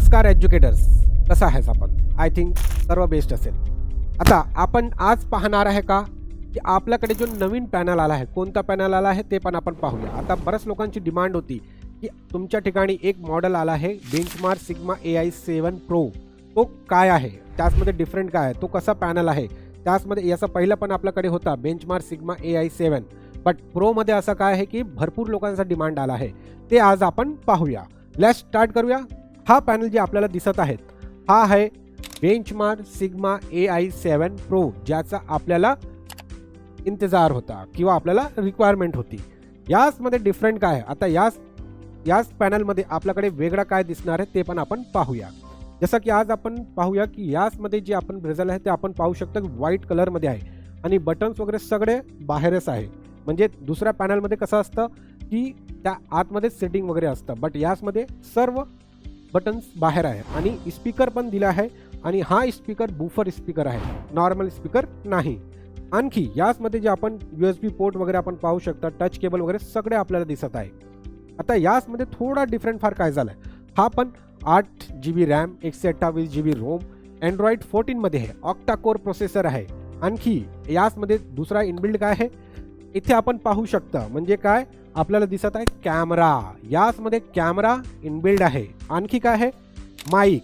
नमस्कार एज्युकेटर्स. कसा आहेस आपण. आय थिंक सर्व बेस्ट असेल. आता आपण आज पाहणार आहे का की आपल्याकडे जो नवीन पॅनल आला आहे कोणता पॅनल आला आहे ते पण आपण पाहूया. आता बऱ्याच लोकांची डिमांड होती की तुमच्या ठिकाणी एक मॉडेल आला आहे benchmark sigma A I seven pro तो काय आहे? त्याचमध्ये डिफरंट काय आहे? तो कसा पॅनल आहे? त्याचमध्ये याचा पहिला पण आपल्याकडे होता benchmark sigma A I seven but प्रोमध्ये असं काय आहे की भरपूर लोकांचा डिमांड आला आहे. ते आज आपण पाहूया. लेट स्टार्ट करूया. हा पॅनल जे आपल्याला दिसत आहेत हा आहे benchmark sigma A I seven pro ज्याचा आपल्याला इंतजार होता किंवा आपल्याला रिक्वायरमेंट होती. याचमध्ये डिफरंट काय आहे? आता याच याच पॅनलमध्ये आपल्याकडे वेगळा काय दिसणार आहे ते पण आपण पाहूया. जसं की आज आपण पाहूया की याचमध्ये जे आपण ब्रेझल आहे ते आपण पाहू शकतो की व्हाईट कलरमध्ये आहे आणि बटन्स वगैरे सगळे बाहेरच आहे. म्हणजे दुसऱ्या पॅनलमध्ये कसं असतं की त्या आतमध्ये सेटिंग वगैरे असतं बट याचमध्ये सर्व बटन्स बाहेर आहे आणि स्पीकर पण दिला आहे. आणि हा स्पीकर बुफर स्पीकर आहे. नॉर्मल स्पीकर नाही. आणखी याचमध्ये जे आपण यू एस बी पोर्ट वगैरे आपण पाहू शकता टच केबल वगैरे सगळे आपल्याला दिसत आहे. आता याचमध्ये थोडा डिफरंट फार काय झालं आहे हा पण आठ जी बी रॅम एकशे अठ्ठावीस जी बी रोम अँड्रॉइड फोर्टीनमध्ये आहे. ऑक्टा कोर प्रोसेसर आहे. आणखी याचमध्ये दुसरा इनबिल्ड काय आहे? इथे आपण पाहू शकता म्हणजे काय? आपल्याला दिसत आहे कॅमेरा. याचमध्ये कॅमेरा इनबिल्ड आहे. आणखी काय आहे? माईक.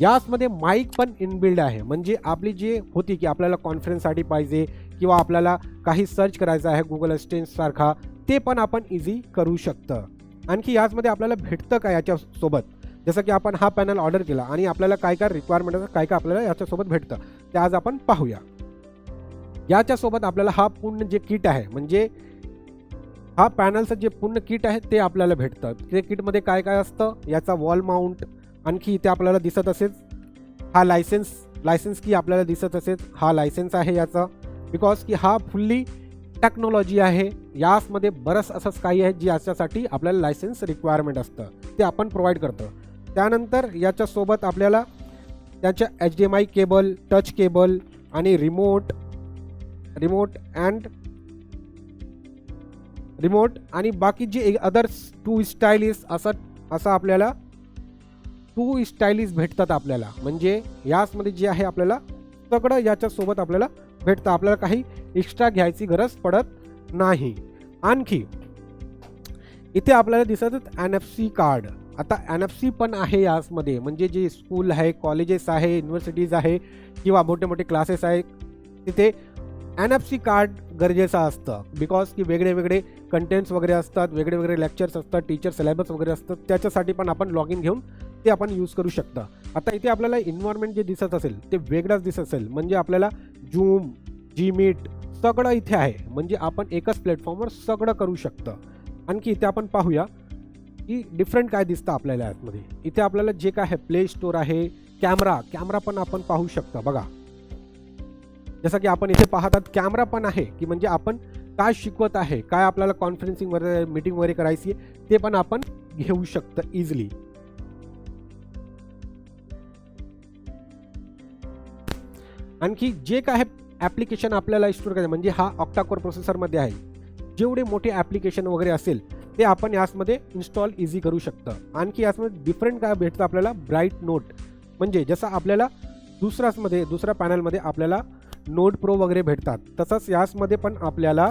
याचमध्ये माईक पण इनबिल्ड आहे. म्हणजे आपली जी होती की आपल्याला कॉन्फरन्ससाठी पाहिजे किंवा आपल्याला काही सर्च करायचं आहे गुगल सारखा ते पण आपण इझी करू शकतं. आणखी याचमध्ये आपल्याला भेटतं का याच्यासोबत? जसं की आपण हा पॅनल ऑर्डर केला आणि आपल्याला काय काय रिक्वायरमेंट काय काय आपल्याला याच्यासोबत भेटतं ते आज आपण पाहूया. याच्यासोबत आपल्याला हा पूर्ण जे किट आहे म्हणजे हा पॅनलचं जे पूर्ण किट आहे ते आपल्याला भेटतं. ते किटमध्ये काय काय असतं? याचा वॉल माउंट आणखी इथे आपल्याला दिसत असेल. हा लायसन्स लायसन्स की आपल्याला दिसत असेल. हा लायसन्स आहे याचा. बिकॉज की हा फुल्ली टेक्नॉलॉजी आहे. यासमध्ये बरंच असंच काही आहे जी याच्यासाठी आपल्याला लायसन्स रिक्वायरमेंट असतं. ते आपण प्रोव्हाइड करतो. त्यानंतर याच्यासोबत आपल्याला त्याच्या H D M I cable touch cable आणि रिमोट रिमोट अँड रिमोट आणि बाकी जे अदर टू स्टायलिस असं असं आपल्याला टू स्टायलिस भेटतात आपल्याला. म्हणजे याचमध्ये जे आहे आपल्याला सगळं याच्यासोबत आपल्याला भेटतं. आपल्याला काही एक्स्ट्रा घ्यायची गरज पडत नाही. आणखी इथे आपल्याला दिसत एन एफ सी कार्ड आता एन एफ सी पण आहे याचमध्ये. म्हणजे जे स्कूल आहे कॉलेजेस आहे युनिव्हर्सिटीज आहे किंवा मोठे मोठे क्लासेस आहे तिथे एन एफ सी कार्ड गरजेचं असतं. बिकॉज की वेगळे वेगळे कंटेंट्स वगैरे असतात वेगळे वेगळे लेक्चर्स असतात टीचर सिलेबस वगैरे असतात त्याच्यासाठी पण आपण लॉग इन घेऊन ते आपण यूज करू शकता. आता इथे आपल्याला इन्व्हायरमेंट जे दिसत असेल ते वेगळंच दिसत असेल. म्हणजे आपल्याला जूम जी मीट सगळं इथे आहे. म्हणजे आपण एकच प्लॅटफॉर्मवर सगळं करू शकतं. आणखी इथे आपण पाहूया की डिफरंट काय दिसतं आपल्याला यातमध्ये. इथे आपल्याला जे काय आहे प्ले स्टोअर आहे कॅमेरा कॅमेरा पण आपण पाहू शकता. बघा. जसं की आपण इथे पाहतात कॅमेरा पण आहे की म्हणजे आपण काय शिकवत आहे काय आपल्याला कॉन्फरन्सिंग वगैरे मीटिंग वगैरे करायची आहे ते पण आपण घेऊ शकतं इझिली आणखी जे काय ॲप्लिकेशन आपल्याला इन्स्टॉल करायचं म्हणजे हा ऑक्टाकोर प्रोसेसरमध्ये आहे जेवढे मोठे ॲप्लिकेशन वगैरे असेल ते आपण याचमध्ये इन्स्टॉल इझी करू शकतं. आणखी याचमध्ये डिफरंट काय भेटतं आपल्याला? ब्राईट नोट म्हणजे जसं आपल्याला दुसऱ्याचमध्ये दुसऱ्या पॅनलमध्ये आपल्याला नोट प्रो वगैरे भेटतात. तसंच याचमध्ये पण आपल्याला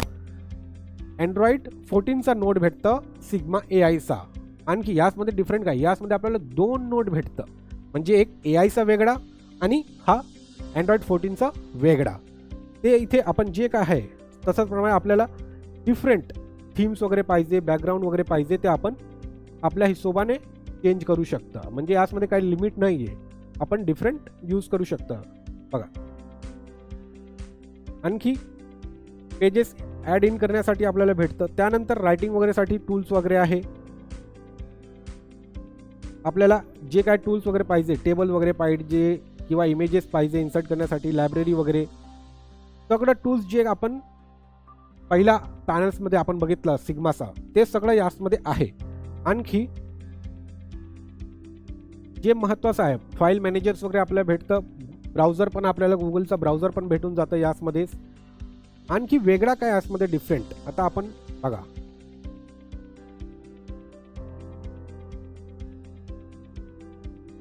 अँड्रॉइड फोर्टीनचा नोट भेटतं सिग्मा ए आयचा आणखी याचमध्ये डिफरंट काय? याचमध्ये आपल्याला दोन नोट भेटतं. म्हणजे एक ए आयचा वेगळा आणि हा अँड्रॉइड फोर्टीनचा वेगळा. ते इथे आपण जे काय आहे तसंच प्रमाणे आपल्याला डिफरंट थीम्स वगैरे पाहिजे बॅकग्राऊंड वगैरे पाहिजे ते आपण आपल्या हिशोबाने चेंज करू शकता. म्हणजे याचमध्ये काही लिमिट नाही आहे आपण डिफरंट यूज करू शकता. बघा. आणखी पेजेस ॲड इन करण्यासाठी आपल्याला भेटतं त्यानंतर रायटिंग वगैरेसाठी टूल्स वगैरे आहे. आपल्याला जे काय टूल्स वगैरे पाहिजे टेबल वगैरे पाहिजे किंवा इमेजेस पाहिजे इन्सर्ट करण्यासाठी लायब्ररी वगैरे. सगळं टूल्स जे आपण पहिल्या पॅनल्समध्ये आपण बघितलं सिग्माचा ते सगळं याचमध्ये आहे. आणखी जे महत्त्वाचं आहे फाईल मॅनेजर्स वगैरे आपल्याला भेटतं. ब्राउझर पण आपल्याला गुगलचा ब्राउझर पण भेटून जातं यासमध्येच आणखी वेगळा काय याचमध्ये डिफरंट आता आपण बघा.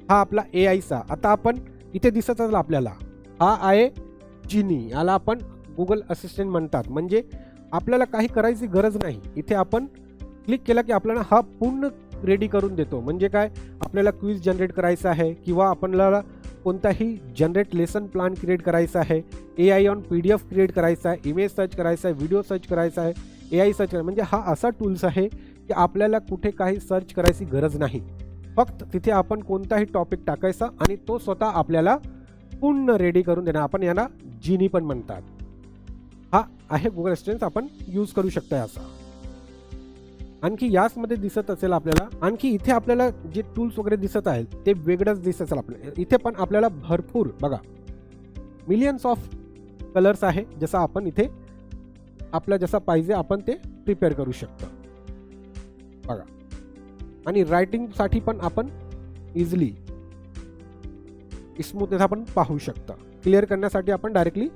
हा आपला ए आयचा आता आपण इथे दिसत असेल आपल्याला. हा आहे जिनी याला आपण गुगल असिस्टंट म्हणतात. म्हणजे आपल्याला काही करायची गरज नाही. इथे आपण क्लिक केला की आपल्याला हा पूर्ण रेडी करून देतो. म्हणजे काय? आपल्याला क्विज जनरेट करायचं आहे किंवा आपल्याला कोणताही जनरेट लेसन प्लॅन क्रिएट करायचा आहे. A I on P D F create करायचा आहे इमेज सर्च करायचा आहे व्हिडिओ सर्च करायचा आहे ए आय सर्च करायचं म्हणजे हा असा टूल्स आहे की आपल्याला कुठे काही सर्च करायची गरज नाही. फक्त तिथे आपण कोणताही टॉपिक टाकायचा आणि तो स्वतः आपल्याला पूर्ण रेडी करून देणार. आपण याला जिनी पण म्हणतात. हा आहे गुगल असिस्टन्स आपण यूज करू शकता असा. आणखी याचमध्ये दिसत असेल आपल्याला आणखी इथे आपल्याला जे टूल्स वगैरे दिसत आहेत ते वेगळंच दिसत असेल आपल्याला इथे पण आपल्याला भरपूर बघा. मिलियन्स ऑफ कलर्स आहे जसं आपण इथे आपल्या जसं पाहिजे आपण ते प्रिपेअर करू शकतो. बघा. आणि रायटिंगसाठी पण आपण इझिली स्मूथनेस आपण पाहू शकता. क्लिअर करण्यासाठी आपण डायरेक्टली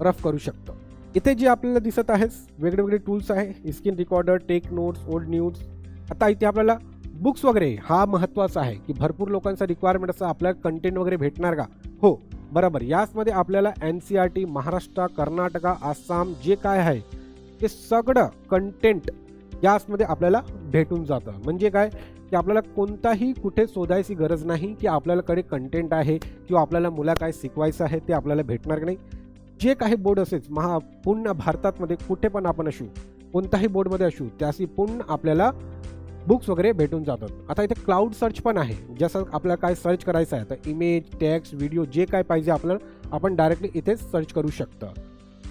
रफ करू शकतो. इथे जे आपल्याला दिसत आहेस वेगळे वेगळे टूल्स आहे screen recorder take notes old news आता इथे आपल्याला बुक्स वगैरे हा महत्त्वाचा आहे की भरपूर लोकांचा रिक्वायरमेंट असं आपल्याला कंटेंट वगैरे भेटणार का? हो बरोबर. याचमध्ये आपल्याला N C R T Maharashtra Karnataka Assam जे काय आहे ते सगळं कंटेंट याचमध्ये आपल्याला भेटून जातं. म्हणजे काय? की आपल्याला कोणताही कुठे शोधायची गरज नाही की आपल्याकडे कंटेंट आहे किंवा आपल्याला मुला काय शिकवायचं आहे ते आपल्याला भेटणार नाही. जे काही बोर्ड असेल महा पूर्ण भारतातमध्ये कुठे पण आपण असू कोणताही बोर्डमध्ये असू त्याशी पूर्ण आपल्याला बुक्स वगैरे भेटून जातात. आता इथे क्लाउड सर्च पण आहे. जसं आपल्याला काय सर्च करायचं आहे तर इमेज टेक्स्ट व्हिडिओ जे काय पाहिजे आपल्याला आपण डायरेक्टली इथेच सर्च करू शकतं.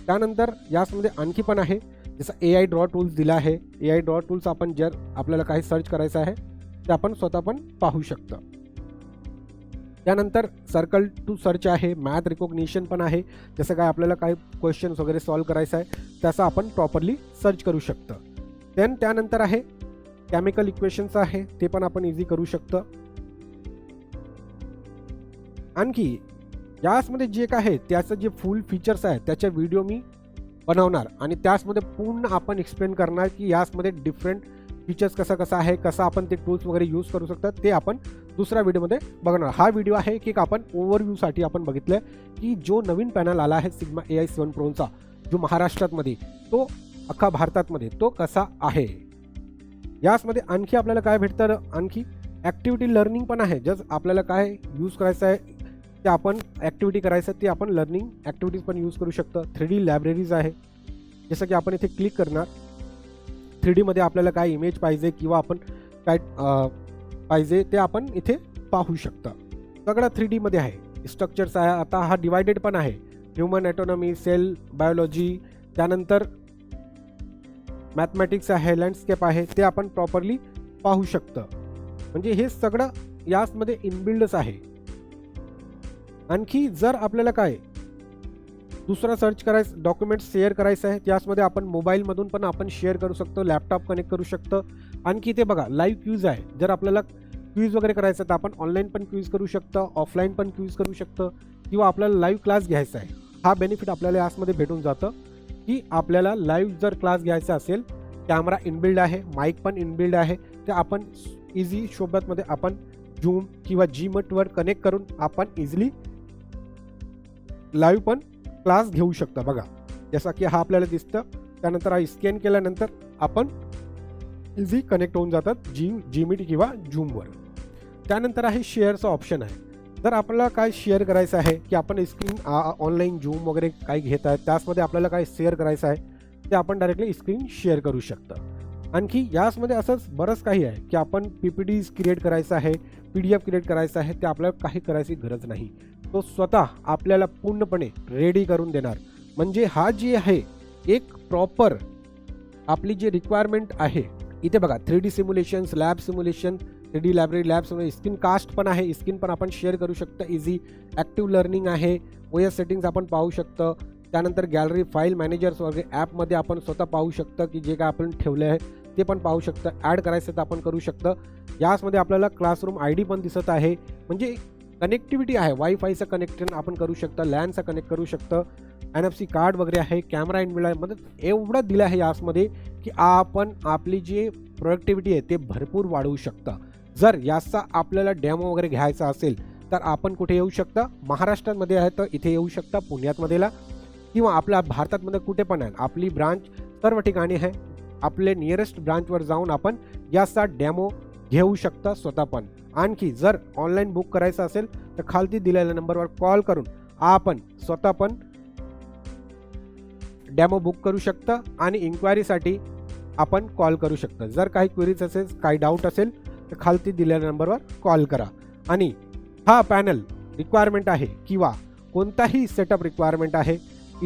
त्यानंतर याचमध्ये आणखी पण आहे जसं ए आय ड्रॉ टूल्स दिला आहे. ए आय ड्रॉ टूल्स आपण जर आपल्याला काही सर्च करायचं आहे ते आपण स्वतः पण पाहू शकतो. त्यानंतर सर्कल टू सर्च आहे मॅथ रिकॉग्निशन पण आहे. जसं काय आपल्याला काही क्वेश्चन्स वगैरे सॉल्व करायचं आहे त्याचं आपण प्रॉपरली सर्च करू शकतं. देन त्यानंतर आहे केमिकल इक्वेशन्स आहे ते पण आपण इझी करू शकतो. आणखी याचमध्ये जे काय आहे त्याचं जे फुल फीचर्स आहे त्याचे व्हिडिओ मी बनवणार. आणि त्याचमध्ये पूर्ण आपण एक्सप्लेन करणार की याचमध्ये डिफरंट फीचर्स कसं कसं आहे कसं आपण ते टूल्स वगैरे यूज करू शकतात ते आपण दुसऱ्या व्हिडिओमध्ये बघणार हा व्हिडिओ आहे की आपण ओव्हरव्ह्यूसाठी आपण बघितलं की जो नवीन पॅनल आला आहे सिग्मा ए आय सेवन प्रोनचा जो महाराष्ट्रातमध्ये तो अख्खा भारतातमध्ये तो कसा आहे? याचमध्ये आणखी आपल्याला काय भेटतं? आणखी ॲक्टिव्हिटी लर्निंग पण आहे. जस आपल्याला काय यूज करायचं आहे ते आपण ॲक्टिव्हिटी करायचं आहे ते आपण लर्निंग ॲक्टिव्हिटीज पण यूज करू शकतो. थ्री डी लायब्ररीज आहे. जसं की आपण इथे क्लिक करणार. थ्री डीमध्ये आपल्याला काय इमेज पाहिजे किंवा आपण काय पाहिजे ते आपण इथे पाहू शकता. सगळं थ्री डीमध्ये आहे. स्ट्रक्चर्स आहे. आता हा डिवायडेड पण आहे. ह्युमन ॲटोनॉमी सेल बायोलॉजी त्यानंतर मॅथमॅटिक्स आहे लँडस्केप आहे ते आपण प्रॉपरली पाहू शकतं. म्हणजे हे सगळं याचमध्ये इनबिल्डच आहे. आणखी जर आपल्याला काय दुसरा सर्च करायचं डॉक्युमेंट्स शेअर करायचं आहे. त्याचमध्ये आपण मोबाईलमधून पण आपण शेअर करू शकतो लॅपटॉप कनेक्ट करू शकतो. आणखी ते बघा लाईव्ह क्यूज आहे. जर आपल्याला क्यूज वगैरे करायचं तर आपण ऑनलाईन पण क्यूज करू शकतो ऑफलाईन पण क्यूज करू शकतो किंवा आपल्याला लाईव्ह क्लास घ्यायचा आहे. हा बेनिफिट आपल्याला याचमध्ये भेटून जातं की आपल्याला लाईव्ह जर क्लास घ्यायचा असेल कॅमेरा इनबिल्ड आहे माईक पण इनबिल्ड आहे ते आपण इझी सोबतमध्ये आपण झूम किंवा जी मटवर कनेक्ट करून आपण इझिली लाईव्ह पण क्लास घेऊ शकता. बघा जसा की हा आपल्याला दिसतं. त्यानंतर हा स्कॅन केल्यानंतर आपण इझी कनेक्ट होऊन जातात जी जीमीटी किंवा झूमवर त्यानंतर आहे शेअरचं ऑप्शन आहे. जर आपल्याला काय शेअर करायचं आहे की आपण स्क्रीन ऑनलाईन झूम वगैरे काही घेत आहे त्याचमध्ये आपल्याला काय शेअर करायचं आहे ते आपण डायरेक्टली स्क्रीन शेअर करू शकता. आणखी याचमध्ये असंच बरंच काही आहे की आपण पी पी डीज क्रिएट करायचं आहे पी डी एफ क्रिएट करायचं आहे ते आपल्याला काही करायची गरज नाही. तो स्वतः आपल्याला पूर्णपणे रेडी करून देणार. म्हणजे हा जी आहे एक प्रॉपर आपली जी रिक्वायरमेंट आहे इथे बघा three D simulations lab simulation three D library lab skin cast पण आहे स्किन पण आपण शेअर करू शकतो इझी ॲक्टिव्ह लर्निंग आहे ओ एस सेटिंग्स आपण पाहू शकतो. त्यानंतर गॅलरी फाईल मॅनेजर्स वगैरे ॲपमध्ये आपण स्वतः पाहू शकतं की जे काय आपण ठेवलं आहे ते पण पाहू शकतं. ॲड करायचं तर आपण करू शकतं. याचमध्ये आपल्याला क्लासरूम आय डी पण दिसत आहे. म्हणजे कनेक्टिव्हिटी आहे. वायफायचं कनेक्शन आपण करू शकता. लॅनचं कनेक्ट करू शकतं. एन एफ सी कार्ड वगैरे आहे. कॅमेरा इनबिल्ड आहे. म्हणजे एवढं दिलं आहे यासमध्ये की आपण आपली जी प्रोडक्टिव्हिटी आहे ते भरपूर वाढवू शकता. जर याचा आपल्याला डेमो वगैरे घ्यायचा असेल तर आपण कुठे येऊ शकता? महाराष्ट्रामध्ये आहे तर इथे येऊ शकता. पुण्यातमध्येला किंवा आपल्या भारतातमध्ये कुठे पण आहे. आपली ब्रांच सर्व ठिकाणी आहे. आपले नियरेस्ट ब्रांचवर जाऊन आपण याचा डेमो घेऊ शकता स्वतः पण. आणखी जर ऑनलाईन बुक करायचं असेल तर खालती दिलेल्या नंबरवर कॉल करून आपण स्वतः पण डॅमो बुक करू शकता आणि इन्क्वायरीसाठी आपण कॉल करू शकता. जर काही क्वेरीज असेल काही डाऊट असेल तर खालती दिलेल्या नंबरवर कॉल करा. आणि हा पॅनल रिक्वायरमेंट आहे किंवा कोणताही सेटअप रिक्वायरमेंट आहे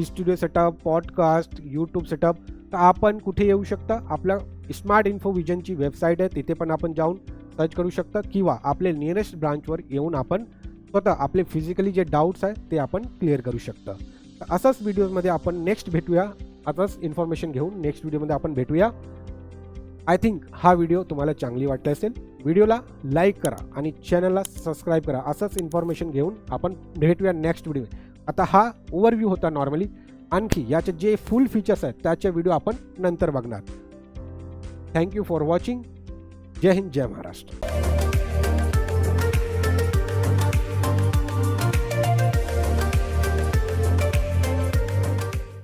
studio setup podcast YouTube setup तर आपण कुठे येऊ शकता? आपल्या स्मार्ट इन्फो विजनची वेबसाईट आहे तिथे पण आपण जाऊन सर्च करू शकता. किंवा आपले नियरेस्ट ब्रांचवर येऊन आपण स्वतः आपले फिजिकली जे डाऊट्स आहे ते आपण क्लिअर करू शकता. तर असंच व्हिडिओमध्ये आपण नेक्स्ट भेटूया. आताच इन्फॉर्मेशन घेऊन नेक्स्ट व्हिडिओमध्ये आपण भेटूया. आय थिंक हा व्हिडिओ तुम्हाला चांगली वाटली असेल. व्हिडिओला लाईक करा आणि चॅनलला सबस्क्राईब करा. असंच इन्फॉर्मेशन घेऊन आपण भेटूया नेक्स्ट व्हिडिओ आता हा ओव्हरव्ह्यू होता नॉर्मली आणखी याचे जे फुल फीचर्स आहेत त्याचे व्हिडिओ आपण नंतर बघणार. Thank you for watching Jai Hind Jai Maharashtra.